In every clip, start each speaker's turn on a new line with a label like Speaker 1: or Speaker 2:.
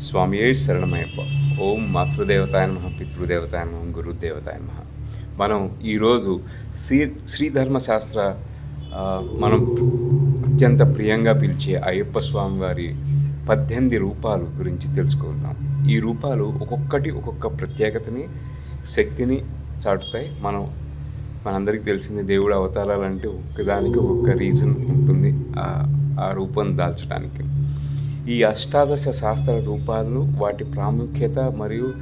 Speaker 1: స్వామియే శరణమయ్యప్ప. ఓం మాతృదేవతాయ నమ పితృదేవతాయ నమ గురుదేవతాయ నమ. మనం ఈరోజు శ్రీ శ్రీధర్మశాస్త్ర మనం అత్యంత ప్రియంగా పిలిచే అయ్యప్ప స్వామి వారి పద్దెనిమిది రూపాలు గురించి తెలుసుకుందాం. ఈ రూపాలు ఒక్కొక్కటి ఒక్కొక్క ప్రత్యేకతని శక్తిని చాటుతాయి. మనం మనందరికీ తెలిసింది దేవుడు అవతారాలు అంటే ఒక్కదానికి ఒక్కొక్క రీజన్ ఉంటుంది ఆ రూపం దాల్చడానికి. ఈ అష్టాదశ శాస్త్ర రూపాలు వాటి ప్రాముఖ్యత మరియు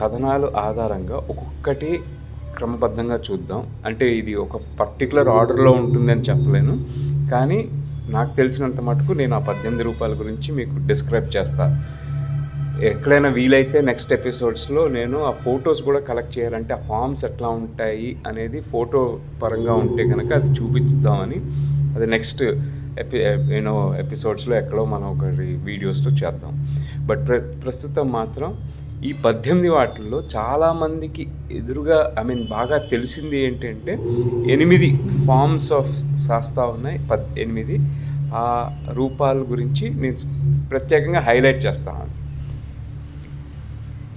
Speaker 1: కథనాలు ఆధారంగా ఒక్కొక్కటి క్రమబద్ధంగా చూద్దాం. అంటే ఇది ఒక పర్టికులర్ ఆర్డర్లో ఉంటుందని చెప్పలేను. కానీ నాకు తెలిసినంత మటుకు నేను ఆ పద్దెనిమిది రూపాయల గురించి మీకు డిస్క్రైబ్ చేస్తాను ఎక్కడైనా వీలైతే నెక్స్ట్ ఎపిసోడ్స్లో నేను ఆ ఫొటోస్ కూడా కలెక్ట్ చేయాలంటే ఆ ఫామ్స్ ఎట్లా ఉంటాయి అనేది ఫోటో పరంగా ఉంటే కనుక అది చూపించుదామని అది నెక్స్ట్ ఎపి యూనో ఎపిసోడ్స్లో ఎక్కడో మనం ఒకటి వీడియోస్లో చేద్దాం. బట్ ప్ర ప్రస్తుతం మాత్రం ఈ పద్దెనిమిది వాటిల్లో చాలామందికి ఎదురుగా ఐ మీన్ బాగా తెలిసింది ఏంటంటే ఎనిమిది ఫార్మ్స్ ఆఫ్ శాస్తా ఉన్నాయి. పద్ ఎనిమిది. ఆ రూపాల గురించి నేను ప్రత్యేకంగా హైలైట్ చేస్తాను.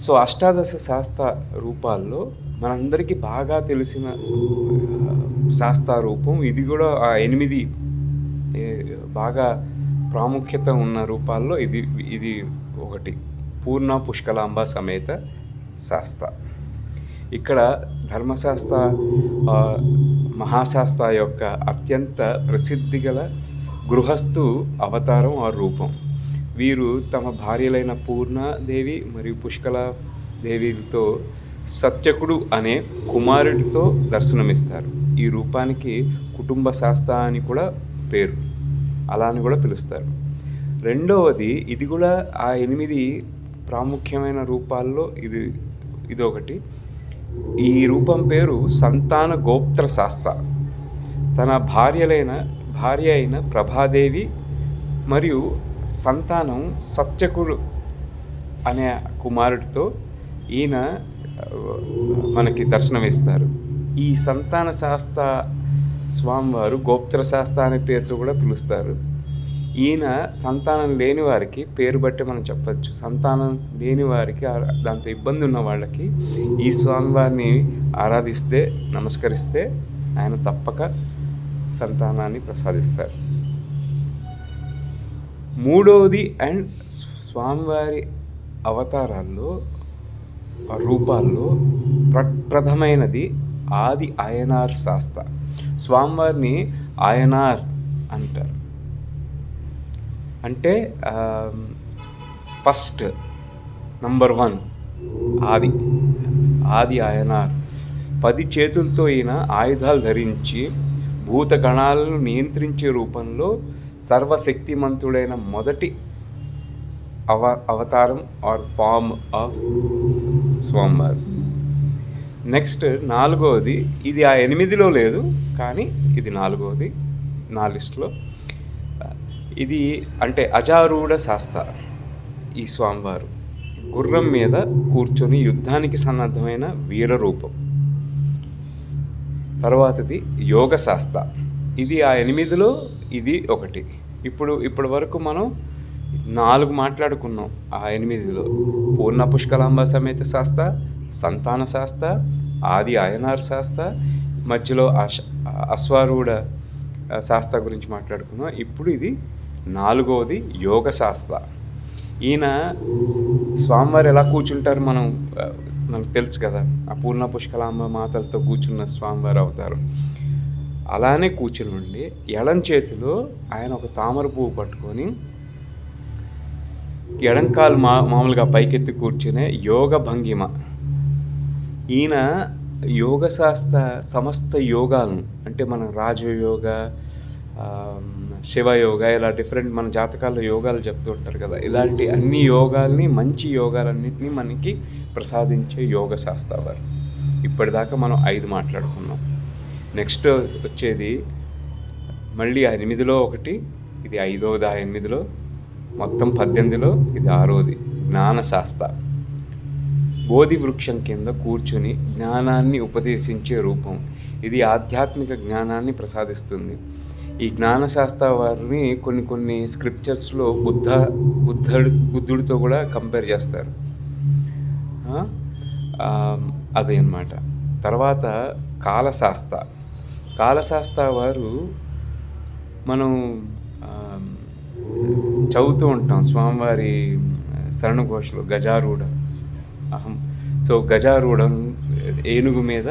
Speaker 1: సో అష్టాదశ శాస్త్ర రూపాల్లో మనందరికీ బాగా తెలిసిన శాస్త్ర రూపం ఇది కూడా ఆ ఎనిమిది బాగా ప్రాముఖ్యత ఉన్న రూపాల్లో ఇది ఇది ఒకటి. పూర్ణ పుష్కలాంబ సమేత శాస్త్ర. ఇక్కడ ధర్మశాస్త్ర మహాశాస్త్ర యొక్క అత్యంత ప్రసిద్ధి గల గృహస్థు అవతారం ఆ రూపం. వీరు తమ భార్యలైన పూర్ణదేవి మరియు పుష్కల దేవితో సత్యకుడు అనే కుమారుడితో దర్శనమిస్తారు. ఈ రూపానికి కుటుంబ శాస్త్ర అని కూడా పేరు. అలా అని కూడా పిలుస్తారు. రెండవది ఇది కూడా ఆ ఎనిమిది ప్రాముఖ్యమైన రూపాల్లో ఇది ఇది ఒకటి ఈ రూపం పేరు సంతాన గోప్త్ర శాస్త్ర. తన భార్యలైన భార్య అయిన ప్రభాదేవి మరియు సంతానం సత్యకుడు అనే కుమారుడితో ఈయన మనకి దర్శనమిస్తారు. ఈ సంతాన శాస్త్ర స్వామివారు గోప్త్ర శాస్త్ర అనే పేరుతో కూడా పిలుస్తారు. ఈయన సంతానం లేని వారికి పేరు బట్టి మనం చెప్పచ్చు. సంతానం లేని వారికి దాంతో ఇబ్బంది ఉన్న వాళ్ళకి ఈ స్వామివారిని ఆరాధిస్తే నమస్కరిస్తే ఆయన తప్పక సంతానాన్ని ప్రసాదిస్తారు. మూడవది అండ్ స్వామివారి అవతారాల్లో రూపాల్లో ప్ర ప్రథమైనది ఆది ఆయనార్ శాస్త్ర. స్వామివారిని ఆయనార్ అంటారు. అంటే ఫస్ట్ నంబర్ వన్ ఆది ఆది ఆయనార్. పది చేతులతో ఈయన ఆయుధాలు ధరించి భూతగణాలను నియంత్రించే రూపంలో సర్వశక్తిమంతుడైన మొదటి అవ అవతారం ఆర్ ఫార్మ్ ఆఫ్ స్వామివారు. నెక్స్ట్ నాలుగవది ఇది ఆ ఎనిమిదిలో లేదు కానీ ఇది నాలుగవది నా లిస్ట్లో. ఇది అంటే అజారూఢ శాస్త్ర ఈ స్వామివారు. గుర్రం మీద కూర్చొని యుద్ధానికి సన్నద్ధమైన వీర రూపం. తర్వాతది యోగ శాస్త్ర. ఇది ఆ ఎనిమిదిలో ఇది ఒకటి. ఇప్పుడు ఇప్పటి వరకు మనం నాలుగు మాట్లాడుకున్నాం ఆ ఎనిమిదిలో. పూర్ణ పుష్కలాంబ సమేత శాస్త్ర సంతాన శాస్త్ర ఆది అయనార్ శాస్త్ర మధ్యలో అశ్ అశ్వారూఢ శాస్త్ర గురించి మాట్లాడుకున్నాం ఇప్పుడు ఇది నాలుగవది యోగ శాస్త్ర ఈయన స్వామివారు ఎలా కూర్చుంటారు మనం మనకు తెలుసు కదా ఆ పూర్ణ పుష్కలాంబ మాతలతో కూర్చున్న స్వామివారు అవుతారు. అలానే కూర్చుని ఉండి ఎడం చేతిలో ఆయన ఒక తామర పువ్వు పట్టుకొని ఎడంకాలు మా మామూలుగా పైకెత్తి కూర్చునే యోగ భంగిమ. ఈయన యోగ శాస్త్ర సమస్త యోగాలను అంటే మన రాజయోగ శివయోగ ఇలా డిఫరెంట్ మన జాతకాల్లో యోగాలు చెప్తూ ఉంటారు కదా. ఇలాంటి అన్ని యోగాల్ని మంచి యోగాలన్నింటినీ మనకి ప్రసాదించే యోగ శాస్త్రవారు ఇప్పటిదాకా మనం ఐదు మాట్లాడుకున్నాం. నెక్స్ట్ వచ్చేది మళ్ళీ ఎనిమిదిలో ఒకటి ఇది ఐదవది ఆ ఎనిమిదిలో మొత్తం పద్దెనిమిదిలో ఇది ఆరోది జ్ఞానశాస్త్ర. బోధి వృక్షం కింద కూర్చుని జ్ఞానాన్ని ఉపదేశించే రూపం. ఇది ఆధ్యాత్మిక జ్ఞానాన్ని ప్రసాదిస్తుంది. ఈ జ్ఞానశాస్త్ర వారిని కొన్ని కొన్ని స్క్రిప్చర్స్లో బుద్ధ బుద్ధుడు బుద్ధుడితో కూడా కంపేర్ చేస్తారు. అదే అన్నమాట. తర్వాత కాలశాస్త్ర. కాలశాస్త్ర వారు మనం చదువుతూ ఉంటాం. స్వామివారి శరణఘోషలు గజారూఢ. అహం. సో గజారూఢం ఏనుగు మీద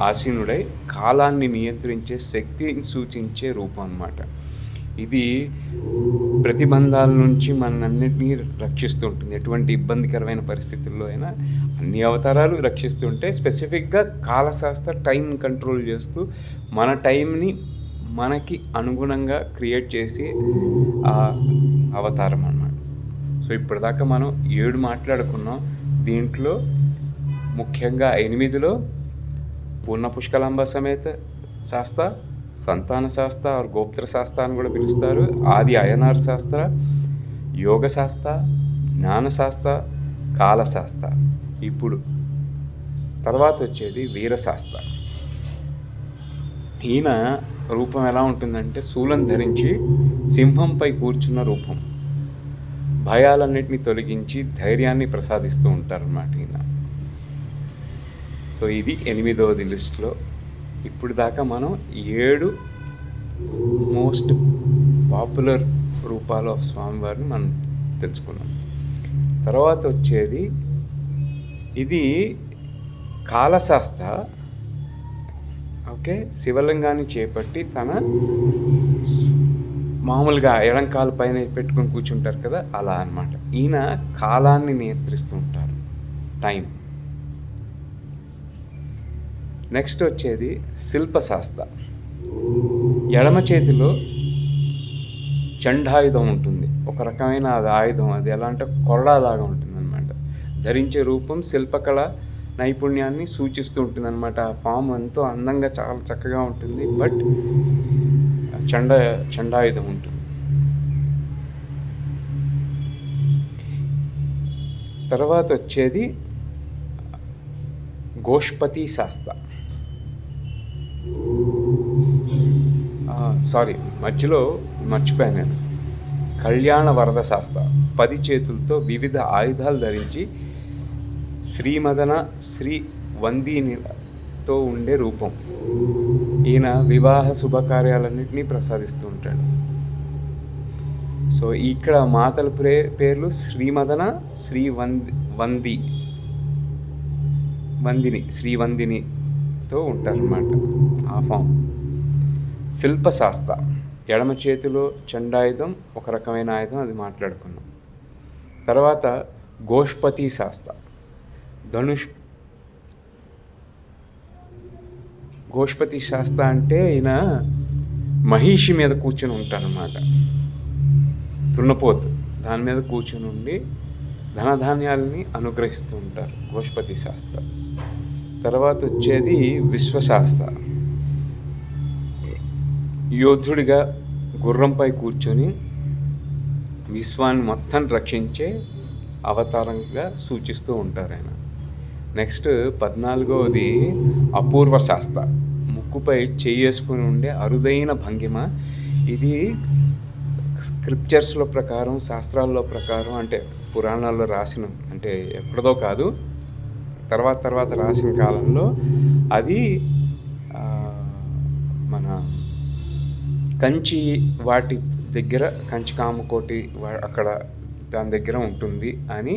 Speaker 1: ఆసీనుడై కాలాన్ని నియంత్రించే శక్తిని సూచించే రూపం అన్నమాట. ఇది ప్రతిబంధాల నుంచి మనన్నిటినీ రక్షిస్తుంటుంది ఎటువంటి ఇబ్బందికరమైన పరిస్థితుల్లో అయినా అన్ని అవతారాలు రక్షిస్తుంటే స్పెసిఫిక్గా కాలశాస్త్ర టైం కంట్రోల్ చేస్తూ మన టైంని మనకి అనుగుణంగా క్రియేట్ చేసి ఆ అవతారం అన్నమాట. సో ఇప్పటిదాకా మనం ఏడు మాట్లాడుకున్నాం. దీంట్లో ముఖ్యంగా ఎనిమిదిలో పూర్ణ పుష్కలాంబ సమేత శాస్త్ర సంతాన శాస్త్ర ఆర్ గోప్త్ర శాస్త్ర అని కూడా పిలుస్తారు. ఆది అయనార్ శాస్త్ర యోగ శాస్త్ర జ్ఞానశాస్త్ర కాలశాస్త్ర ఇప్పుడు తర్వాత వచ్చేది వీరశాస్త్ర ఈయన రూపం ఎలా ఉంటుందంటే శూలం ధరించి సింహంపై కూర్చున్న రూపం. భయాలన్నిటిని తొలగించి ధైర్యాన్ని ప్రసాదిస్తూ ఉంటారన్నమాట ఈయన. సో ఇది ఎనిమిదవది లిస్ట్లో. ఇప్పుడు దాకా మనం ఏడు మోస్ట్ పాపులర్ రూపాలు ఆఫ్ స్వామివారిని మనం తెలుసుకున్నాం. తర్వాత వచ్చేది ఇది కాలశాస్త్ర. ఓకే శివలింగాన్ని చేపట్టి తన మామూలుగా ఎడం కాలు పైన పెట్టుకొని కూర్చుంటారు కదా అలా అనమాట ఈయన కాలాన్ని నియంత్రిస్తూ ఉంటారు. టైం నెక్స్ట్ వచ్చేది శిల్పశాస్త్ర. ఎడమ చేతిలో చండాయుధం ఉంటుంది. ఒక రకమైన అది ఆయుధం అది ఎలా అంటే కొరడాలాగా ఉంటుందన్నమాట. ధరించే రూపం శిల్పకళ నైపుణ్యాన్ని సూచిస్తూ ఉంటుంది అనమాట ఆ ఫామ్ ఎంతో అందంగా చాలా చక్కగా ఉంటుంది. బట్ చండ చండాయుధం ఉంటుంది. తర్వాత వచ్చేది గోష్పతి శాస్త్ర. సారీ మధ్యలో మర్చిపోయాను నేను. కళ్యాణ వరద శాస్త్ర. పది చేతులతో వివిధ ఆయుధాలు ధరించి శ్రీమదన శ్రీ వందీనితో ఉండే రూపం. ఈయన వివాహ శుభకార్యాలన్నింటినీ ప్రసాదిస్తూ ఉంటాడు. సో ఇక్కడ మాతల ప్రే పేర్లు శ్రీమదన శ్రీ వంది. వంది వందిని శ్రీవందినితో ఉంటారన్నమాట. ఆ ఫామ్. శిల్పశాస్త్ర. ఎడమ చేతిలో చండాయుధం ఒక రకమైన ఆయుధం అది మాట్లాడుకున్నాం. తర్వాత గోష్పతి శాస్త్ర ధనుష్ గోష్పతి శాస్త్ర అంటే ఈయన మహిషి మీద కూర్చొని ఉంటానన్నమాట తున్నపోతు దాని మీద కూర్చొని ఉండి ధనధాన్యాలని అనుగ్రహిస్తూ ఉంటారు గోష్పతి శాస్త్ర. తర్వాత వచ్చేది విశ్వశాస్త్ర. యోధుడిగా గుర్రంపై కూర్చొని విశ్వాన్ని మొత్తం రక్షించే అవతారంగా సూచిస్తూ ఉంటారు ఆయన. నెక్స్ట్ పద్నాలుగవది అపూర్వ శాస్త్ర. ముక్కుపై చేసుకుని ఉండే అరుదైన భంగిమ. ఇది స్క్రిప్చర్స్లో ప్రకారం శాస్త్రాల్లో ప్రకారం అంటే పురాణాల్లో రాసిన అంటే ఎప్పుడదో కాదు తర్వాత తర్వాత రాసిన కాలంలో అది మన కంచి వాటి దగ్గర కంచి కామకోటి అక్కడ దాని దగ్గర ఉంటుంది అని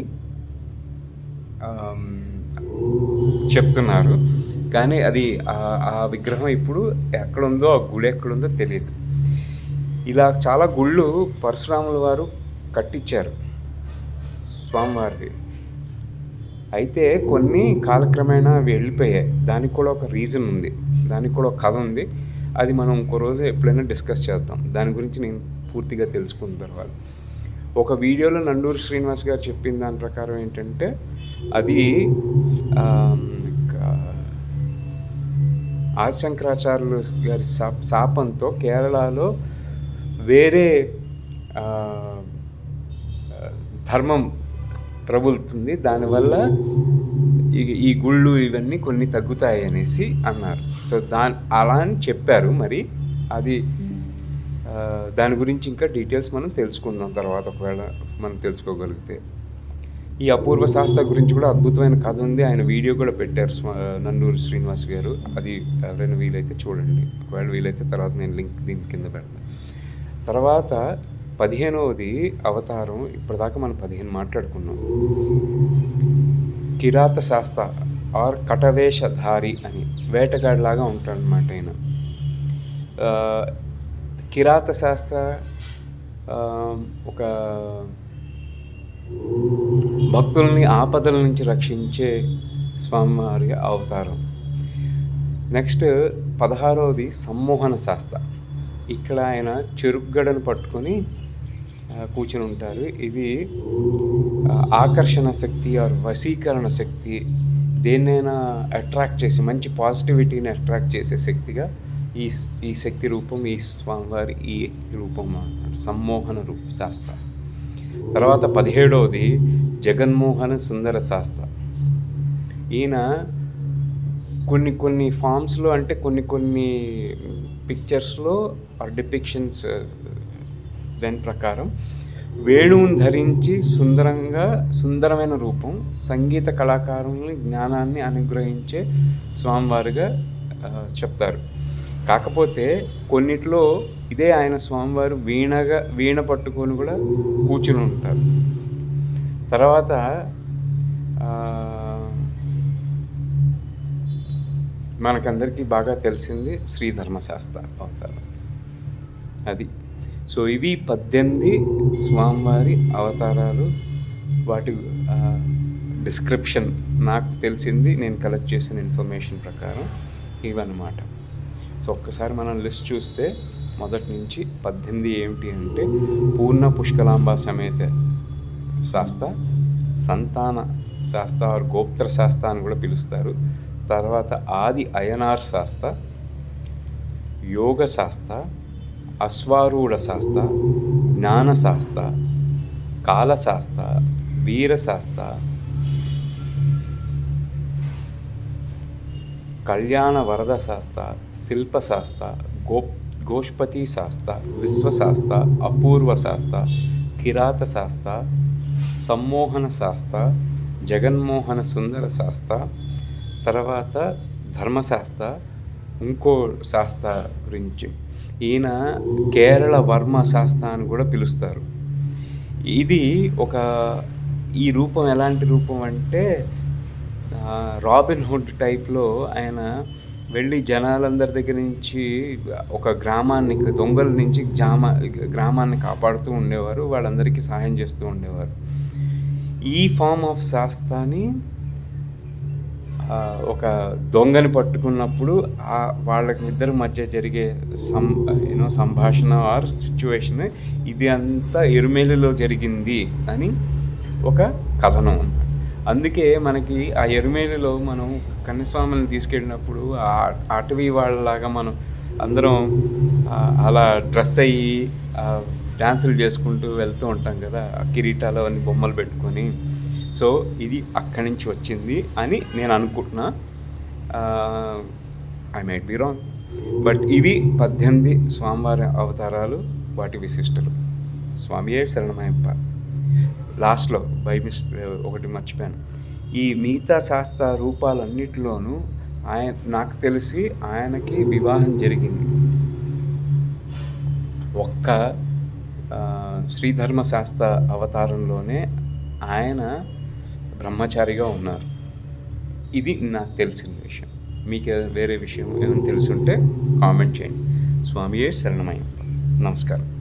Speaker 1: చెప్తున్నారు. కానీ అది ఆ- విగ్రహం ఇప్పుడు ఎక్కడుందో ఆ గుడి ఎక్కడుందో తెలియదు. ఇలా చాలా గుళ్ళు పరశురాముల వారు కట్టించారు స్వామివారికి అయితే కొన్ని కాలక్రమేణా అవి వెళ్ళిపోయాయి. దానికి కూడా ఒక రీజన్ ఉంది. దానికి కూడా ఒక కథ ఉంది. అది మనం ఇంకో రోజు ఎప్పుడైనా డిస్కస్ చేద్దాం. దాని గురించి నేను పూర్తిగా తెలుసుకున్న తర్వాత. ఒక వీడియోలో నండూరు శ్రీనివాస్ గారు చెప్పిన దాని ప్రకారం ఏంటంటే అది ఆది శంకరాచార్యులు గారి శాపంతో కేరళలో వేరే ధర్మం ప్రబులుతుంది. దానివల్ల ఈ ఈ గుళ్ళు ఇవన్నీ కొన్ని తగ్గుతాయి అనేసి అన్నారు. సో దాని అలా అని చెప్పారు. మరి అది దాని గురించి ఇంకా డీటెయిల్స్ మనం తెలుసుకుందాం తర్వాత ఒకవేళ మనం తెలుసుకోగలిగితే. ఈ అపూర్వ శాస్త్ర గురించి కూడా అద్భుతమైన కథ ఉంది. ఆయన వీడియో కూడా పెట్టారు స్వా శ్రీనివాస్ గారు. అది ఎవరైనా వీలైతే చూడండి. ఒకవేళ వీలైతే తర్వాత నేను లింక్ దీని కింద పెడతాను తర్వాత పదిహేనవది అవతారం ఇప్పటిదాకా మనం పదిహేను మాట్లాడుకున్నాం. కిరాత శాస్త్ర ఆర్ కటవేషధారి అని వేటగాడిలాగా ఉంటాడనమాట ఆయన కిరాత శాస్త్ర ఒక భక్తుల్ని ఆపదల నుంచి రక్షించే స్వామివారి అవతారం. నెక్స్ట్ పదహారవది సమ్మోహన శాస్త్ర. ఇక్కడ ఆయన చెరుగ్గడను పట్టుకొని కూర్చుని ఉంటారు. ఇది ఆకర్షణ శక్తి ఆర్ వశీకరణ శక్తి. దేన్నైనా అట్రాక్ట్ చేసి మంచి పాజిటివిటీని అట్రాక్ట్ చేసే శక్తిగా ఈ ఈ శక్తి రూపం ఈ స్వామివారి ఈ రూపం అన్నమాట. సమ్మోహన రూప శాస్త్ర తర్వాత పదిహేడవది జగన్మోహన సుందర శాస్త్ర ఈయన కొన్ని కొన్ని ఫామ్స్లో అంటే కొన్ని కొన్ని పిక్చర్స్లో ఆర్ డిపిక్షన్స్ దాని ప్రకారం వేణువుని ధరించి సుందరంగా సుందరమైన రూపం సంగీత కళాకారుల్ని జ్ఞానాన్ని అనుగ్రహించే స్వామివారిగా చెప్తారు కాకపోతే కొన్నిట్లో ఇదే ఆయన స్వామివారు వీణగా వీణ పట్టుకొని కూడా కూర్చుని ఉంటారు. తర్వాత మనకందరికీ బాగా తెలిసింది శ్రీ ధర్మశాస్త్ర అవతారం. అది. సో ఇవి పద్దెనిమిది స్వామివారి అవతారాలు. వాటి డిస్క్రిప్షన్ నాకు తెలిసింది. నేను కలెక్ట్ చేసిన ఇన్ఫర్మేషన్ ప్రకారం ఇవన్నమాట. సో ఒక్కసారి మనం లిస్ట్ చూస్తే మొదటి నుంచి పద్దెనిమిది ఏమిటి అంటే పూర్ణ పుష్కలాంబ సమేత శాస్త్ర సంతాన శాస్త్ర ఆర్ గోప్త్ర శాస్త్ర అని కూడా పిలుస్తారు. తర్వాత ఆది అయనార్ శాస్త్ర యోగ శాస్త్ర అశ్వారూఢ శాస్త్ర జ్ఞానశాస్త్ర కాలశాస్త్ర వీరశాస్త్ర కళ్యాణ వరద శాస్త్ర శిల్పశాస్త్ర గో గోష్పతి శాస్త్ర విశ్వశాస్త్ర అపూర్వ శాస్త్ర కిరాత శాస్త్ర సమ్మోహన శాస్త్ర జగన్మోహన సుందర శాస్త్ర తర్వాత ధర్మశాస్త్ర ఇంకో శాస్త్ర గురించి. ఈయన కేరళ వర్మ శాస్త్ర అని కూడా పిలుస్తారు. ఇది ఒక ఈ రూపం ఎలాంటి రూపం అంటే రాబిన్ హుడ్ టైప్లో ఆయన వెళ్ళి జనాలందరి దగ్గర నుంచి ఒక గ్రామాన్ని దొంగల నుంచి జామ గ్రామాన్ని కాపాడుతూ ఉండేవారు వాళ్ళందరికీ సహాయం చేస్తూ ఉండేవారు. ఈ ఫామ్ ఆఫ్ శాస్త్రాన్ని ఒక దొంగని పట్టుకున్నప్పుడు ఆ వాళ్ళకి ఇద్దరి మధ్య జరిగే సం యూనో సంభాషణ ఆర్ సిచ్యువేషన్ ఇది అంతా ఎరుమేలిలో జరిగింది అని ఒక కథనం. అందుకే మనకి ఆ ఎరుమేలిలో మనం కన్యస్వాములను తీసుకెళ్ళినప్పుడు ఆ అటవీ వాళ్ళలాగా మనం అందరం అలా డ్రెస్ అయ్యి డ్యాన్సులు చేసుకుంటూ వెళ్తూ ఉంటాం కదా ఆ కిరీటాలు అన్ని బొమ్మలు పెట్టుకొని. సో ఇది అక్కడి నుంచి వచ్చింది అని నేను అనుకుంటున్నా. I might be wrong but ఇవి పద్దెనిమిది స్వామివారి అవతారాలు వాటి విశిష్టలు. స్వామియే శరణమయ్యప్ప. లాస్ట్లో బై మిస్ ఒకటి మర్చిపోయాను. ఈ మిగతా శాస్త్ర రూపాలన్నిటిలోనూ ఆయన నాకు తెలిసి ఆయనకి వివాహం జరిగింది. ఒక్క శ్రీధర్మ శాస్త్ర అవతారంలోనే ఆయన బ్రహ్మచారిగా ఉన్నారు. ఇది నాకు తెలిసిన విషయం. మీకు వేరే విషయం ఏమైనా తెలుసుంటే కామెంట్ చేయండి. స్వామియే శరణమయం నమస్కారం.